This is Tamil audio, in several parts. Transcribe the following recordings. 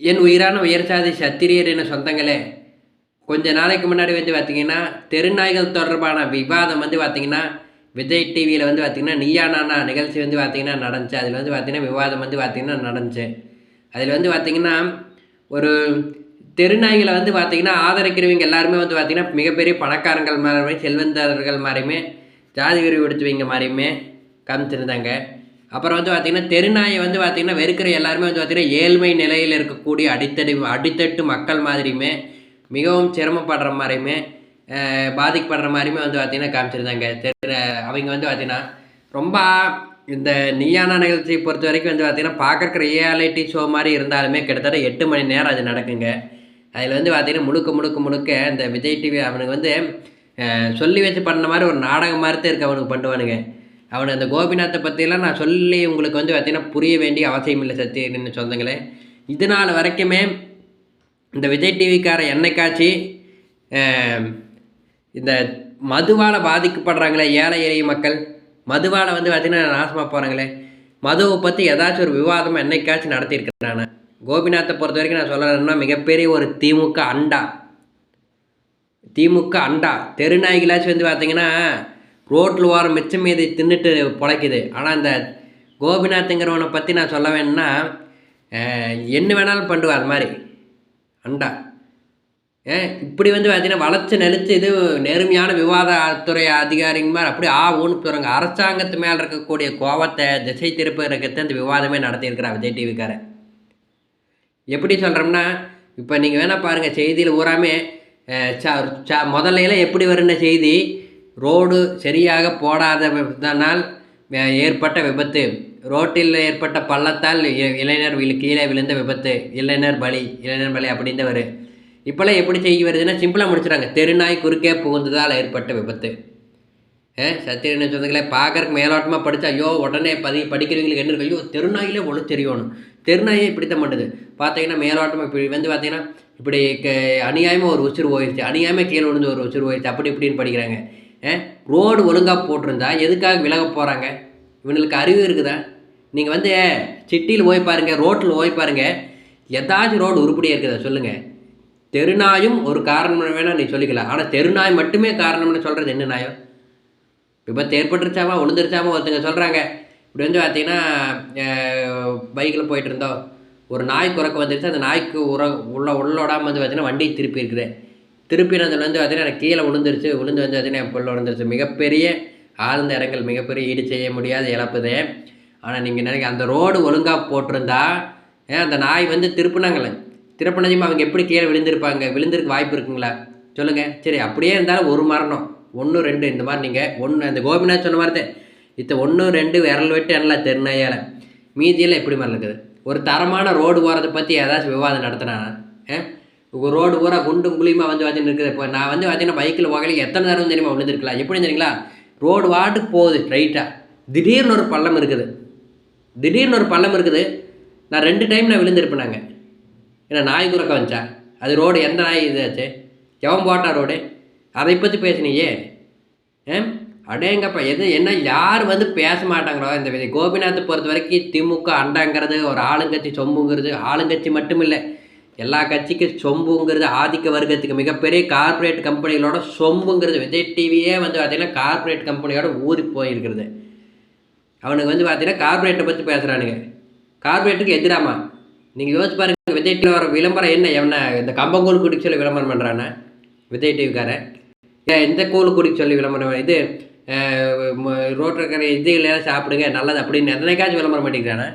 என் உயிரான உயர்சாதி சத்திரியர் என சொந்தங்களே கொஞ்ச நாளைக்கு முன்னாடி வந்து பார்த்தீங்கன்னா தெருநாய்கள் தொடர்பான விவாதம் வந்து பார்த்தீங்கன்னா விஜய் டிவியில் வந்து பார்த்தீங்கன்னா நீயா நானா நிகழ்ச்சி வந்து பார்த்தீங்கன்னா நடந்துச்சு. அதில் வந்து பார்த்திங்கன்னா விவாதம் வந்து பார்த்திங்கன்னா நடந்துச்சு. அதில் வந்து பார்த்திங்கன்னா ஒரு தெருநாய்களை வந்து பார்த்திங்கன்னா ஆதரிக்கிறவங்க எல்லாருமே வந்து பார்த்திங்கன்னா மிகப்பெரிய பணக்காரங்கள் மாதிரி செல்வந்தர்கள் மாதிரியுமே ஜாதி வெறி விடுத்துவங்க மாதிரியுமே காமிச்சிருந்தாங்க. அப்புறம் வந்து பார்த்திங்கன்னா தெருநாயை வந்து பார்த்திங்கன்னா வெறுக்கிற எல்லாருமே வந்து பார்த்திங்கன்னா ஏழ்மை நிலையில் இருக்கக்கூடிய அடித்தடி அடித்தட்டு மக்கள் மாதிரியுமே மிகவும் சிரமப்படுற மாதிரியுமே பாதிக்கப்படுற மாதிரியுமே வந்து பார்த்திங்கன்னா காமிச்சிருந்தாங்க. தெரு அவங்க வந்து பார்த்திங்கன்னா ரொம்ப இந்த நீயான நிகழ்ச்சியை பொறுத்த வரைக்கும் வந்து பார்த்திங்கன்னா பார்க்குற ரியாலிட்டி ஷோ மாதிரி இருந்தாலுமே கிட்டத்தட்ட எட்டு மணி நேரம் அது நடக்குங்க. அதில் வந்து பார்த்திங்கன்னா முழுக்க முழுக்க முழுக்க இந்த விஜய் டிவி அவனுக்கு வந்து சொல்லி வச்சு பண்ண மாதிரி ஒரு நாடகம் மாதிரி தான் இருக்குது அவனுக்கு பண்ணுவானுங்க. அவனை அந்த கோபிநாத்தை பற்றியெல்லாம் நான் சொல்லி உங்களுக்கு வந்து பார்த்தீங்கன்னா புரிய வேண்டிய அவசியம் இல்லை சத்தியன்னு சொந்தங்களே இது நாள் வரைக்குமே இந்த விஜய் டிவிக்கார என்னைக்காச்சு இந்த மதுவால் பாதிக்கப்படுறாங்களே ஏழை எளிய மக்கள் மதுவால் வந்து பார்த்தீங்கன்னா நாசமாக போகிறாங்களே மதுவை பற்றி ஏதாச்சும் ஒரு விவாதம் என்னைக்காச்சும் நடத்தியிருக்கிறேன்? நான் கோபிநாத்தை பொறுத்த வரைக்கும் நான் சொல்லணும்னா மிகப்பெரிய ஒரு திமுக அண்டா. திமுக அண்டா. தெருநாய்களாச்சும் வந்து பார்த்திங்கன்னா ரோட்டில் ஓரம் மிச்சம் மீதி தின்னுட்டு பிழைக்குது. ஆனால் இந்த கோபிநாத்துங்கிறவனை பற்றி நான் சொல்ல வேணும்னா என்ன வேணாலும் பண்ணுவா அது மாதிரி. அண்டா. ஏன் இப்படி வந்து பார்த்தீங்கன்னா வளர்ச்சி நெளித்து இது நேர்மையான விவாதத்துறை அதிகாரிங்க மாதிரி அப்படியே ஆ ஊன்னு போகிறாங்க அரசாங்கத்து மேலே இருக்கக்கூடிய கோவத்தை திசை திருப்புறதுக்கு இந்த விவாதமே நடத்தியிருக்கிறான் விஜய் டிவிக்காரன் எப்படி சொல்கிறோம்னா இப்போ நீங்கள் வேணால் பாருங்கள் செய்தியில் பூராமே ச- ச- முதல்ல எப்படி வருன செய்தி ரோடு சரியாக போடாததனால் ஏற்பட்ட விபத்து. ரோட்டில் ஏற்பட்ட பள்ளத்தால் இ- இளைஞர் கீழே விழுந்த விபத்து. இளைஞர் பலி இளைஞர் பலி அப்படின்னு தான் வரும் இப்போல்லாம் எப்படி செய்ய வருதுன்னா சிம்பிளாக முடிச்சிடுறாங்க தெருநாய் குறுக்கே புகுந்ததால் ஏற்பட்ட விபத்து. ஏ சத்தியன்னு சொந்தங்களே பார்க்கறக்கு மேலோட்டமாக படித்தா ஐயோ உடனே பதி படிக்கிறவங்களுக்கு என்ன இருக்கு? ஐயோ தெருநாயிலே ஒழு தெரியணும். தெருநாயே இப்படித்தான் பண்ணுது. பார்த்தீங்கன்னா மேலோட்டமாக இப்படி வந்து பார்த்தீங்கன்னா இப்படி க அநியாயமாக ஒரு உசுறு போயிடுச்சு அநியாயமாக கீழே விழுந்து ஒரு உசுறு போயிடுச்சு அப்படி இப்படின்னு படிக்கிறாங்க. ரோடு ஒழுங்காக போட்டிருந்தா எதுக்காக விலக போகிறாங்க இவங்களுக்கு அறிவு இருக்குதா? நீங்கள் வந்து சிட்டியில் போய் பாருங்கள் ரோட்டில் போய் பாருங்கள் எதாச்சும் ரோடு உருப்படியாக இருக்குதா சொல்லுங்கள் தெருநாயும் ஒரு காரணம் வேணால் நீ சொல்லிக்கலாம். ஆனால் தெருநாய் மட்டுமே காரணம்னு சொல்கிறது என்ன நியாயம் விபத்து ஏற்பட்டுருச்சாமா விழுந்துருச்சாமா ஒருத்தங்க சொல்கிறாங்க இப்படி வந்து பார்த்தீங்கன்னா பைக்கில் போயிட்டு இருந்தோம். ஒரு நாய் குறக்க வந்துருச்சு. அந்த நாய்க்கு உர உள்ள உள்ளோடாமல் வந்து பார்த்தீங்கன்னா வண்டி திருப்பி இருக்குது. திருப்பினதில் வந்து பார்த்தீங்கன்னா எனக்கு கீழே விழுந்துருச்சு. விழுந்து வந்து பார்த்தீங்கன்னா என் விழுந்துருச்சு. மிகப்பெரிய ஆழ்ந்த இடங்கள் மிகப்பெரிய ஈடு செய்ய முடியாத இழப்புது. ஆனால் நீங்கள் நினைக்க அந்த ரோடு ஒழுங்காக போட்டிருந்தா ஏன் அந்த நாய் வந்து திருப்பினாங்களே திருப்பினதையும் அவங்க எப்படி கீழே விழுந்திருப்பாங்க? விழுந்திருக்கு வாய்ப்பு இருக்குங்களா? சொல்லுங்கள் சரி அப்படியே இருந்தாலும் ஒரு மரணம். ஒன்று ரெண்டு இந்த மாதிரி நீங்கள் ஒன்று அந்த கோபிநாத் சொன்ன மாதிரி தான் இத்த ஒன்று ரெண்டு விரல் வெட்டு எல்லாம் தெருநாயால் மீதியெல்லாம் எப்படி மாதிரி இருக்குது ஒரு தரமான ரோடு போகிறத பற்றி ஏதாச்சும் விவாதம் நடத்தினா ரோடு பூரா குண்டும் குழியுமா வந்து பார்த்தீங்கன்னா இருக்குது இப்போ நான் வந்து பார்த்தீங்கன்னா பைக்கில் போகல எத்தனை தடவை தெரியுமா விழுந்துருக்கலாம். எப்படி தெரியுங்களா? ரோடு வாட்டுக்கு போகுது ரைட்டாக திடீர்னு ஒரு பள்ளம் இருக்குது. திடீர்னு ஒரு பள்ளம் இருக்குது. நான் ரெண்டு டைம் நான் விழுந்திருப்பேன் நாங்கள் ஏன்னா நாய் குறுக்க வந்துச்சா? அது ரோடு எந்த நாய் இதாச்சு? எவன் போட்டா ரோடு? அதை பற்றி பேசினியே. ஏ அடேங்கப்பா எது என்ன யார் வந்து பேச மாட்டாங்களோ இந்த விதை. கோபிநாத்தை பொறுத்த வரைக்கும் திமுக அண்டாங்கிறது ஒரு ஆளுங்கட்சி சொம்புங்கிறது ஆளுங்கட்சி மட்டும் இல்லை எல்லா கட்சிக்கும் சொம்புங்கிறது ஆதிக்க வர்க்கத்துக்கு மிகப்பெரிய கார்ப்பரேட் கம்பெனிகளோட சொம்புங்கிறது விஜய் டிவியே வந்து பார்த்தீங்கன்னா கார்ப்பரேட் கம்பெனியோட ஊறி போயிருக்கிறது. அவனுக்கு வந்து பார்த்தீங்கன்னா கார்ப்பரேட்டை பற்றி பேசுகிறானுங்க கார்ப்பரேட்டுக்கு எதிராமா? நீங்கள் யோசிச்சு பாருங்க விஜய் டிவி வர விளம்பரம் என்ன? என்ன இந்த கம்பங்கூழ் குடிக்க சொல்லி விளம்பரம் பண்ணுறானே விஜய் டிவிக்காரன் ஏன் இந்த கூழ் குடிக்க சொல்லி விளம்பரம் இது ரோட்டில் இருக்கிற இதுகளெல்லாம் சாப்பிடுங்க நல்லது அப்படின்னு எத்தனைக்காச்சும் விளம்பரம் பண்ணிக்கிறானே?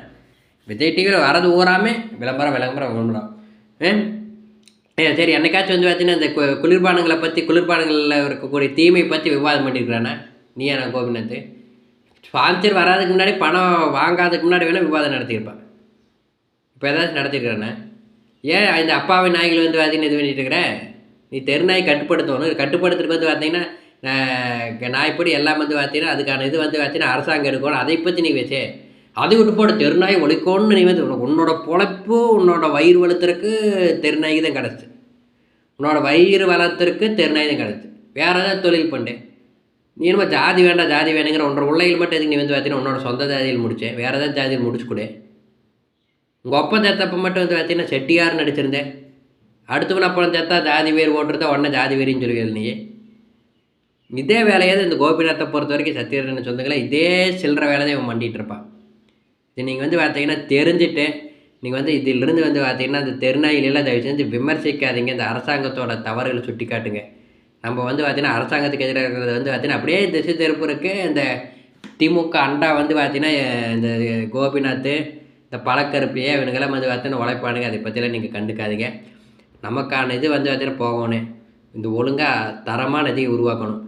விஜய் டிவியில் வரது ஊராமே விளம்பரம் விளம்பரம் விளம்பரம். ஏ சரி என்னைக்காச்சும் வந்து பார்த்தீங்கன்னா இந்த கு- குளிர்பானங்களை பற்றி குளிர்பானங்களில் இருக்கக்கூடிய தீமை பற்றி விவாதம் பண்ணியிருக்கிறானே நீ என்ன கோபிநாத்? ஸ்பான்சர் வராதுக்கு முன்னாடி பணம் வாங்காததுக்கு முன்னாடி வேணால் விவாதம் நடத்தியிருப்பான். இப்போ ஏதாச்சும் நடத்திருக்கிறானே? ஏன் இந்த அப்பாவை நாய்கள் வந்து பார்த்தீங்கன்னா இது பண்ணிட்டு இருக்கிற? நீ தெருநாய் கட்டுப்படுத்தணும். கட்டுப்படுத்துறதுக்கு வந்து பார்த்தீங்கன்னா நாய்ப்படி எல்லாம் வந்து பார்த்தீங்கன்னா அதுக்கான இது வந்து பார்த்தீங்கன்னா அரசாங்கம் எடுக்கணும். அதை பற்றி நீ வச்சே. அதை விட்டு போட தெருநாய் ஒழிக்கோன்னு நீ வந்து உன்னோட பொழைப்பு உன்னோட வயிறு வளர்த்துறக்கு தெருநாய்க்கு தான் கிடச்சி உன்னோட வயிறு வளர்த்துறக்கு தெருநாய் தான் கிடச்சி வேறு ஏதாவது தொழில் பண்ணேன் நீ என்னமோ ஜாதி வேண்டாம் ஜாதி வேணுங்கிற ஒன்றரை உள்ளையில் மட்டும் எதுக்கு நீ வந்து பார்த்தீங்கன்னா உன்னோட சொந்த ஜாதியில் முடித்தேன் வேறு ஏதாவது ஜாதியில் முடிச்சு கொடு. உங்கள் ஒப்பம் தேத்தப்ப மட்டும் வந்து பார்த்தீங்கன்னா செட்டியார் நடிச்சிருந்தேன் அடுத்தவன் அப்புறம் தேத்தா ஜாதி வேர் ஓட்டுறத உடனே ஜாதி வேரின்னு சொல்லுவீங்க நீ. இதே வேலையாவது இந்த கோபிநாத்தை பொறுத்த வரைக்கும் சத்யரன் சொந்தங்களே இதே சில்லற வேலை தான் இவன் பண்ணிட்டு இருப்பான். இது நீங்கள் வந்து பார்த்தீங்கன்னா தெரிஞ்சுட்டு நீங்கள் வந்து இதிலிருந்து வந்து பார்த்தீங்கன்னா இந்த தெருநாயிலெல்லாம் தயவு செஞ்சு விமர்சிக்காதீங்க. இந்த அரசாங்கத்தோட தவறுகளை சுட்டி காட்டுங்க நம்ம வந்து பார்த்திங்கன்னா அரசாங்கத்துக்கு எதிராக இருக்கிறது வந்து பார்த்தீங்கன்னா அப்படியே திசை திருப்பருக்கு இந்த திமுக அண்டா வந்து பார்த்தீங்கன்னா இந்த கோபிநாத் இந்த பழக்கருப்பியே இவனுங்கெல்லாம் வந்து பார்த்தீங்கன்னா உழைப்பானுங்க. அதை பற்றிலாம் நீங்கள் கண்டுக்காதீங்க. நமக்கான இது வந்து பார்த்திங்கன்னா போகணும். இந்த ஒழுங்காக தரமான இதை உருவாக்கணும்.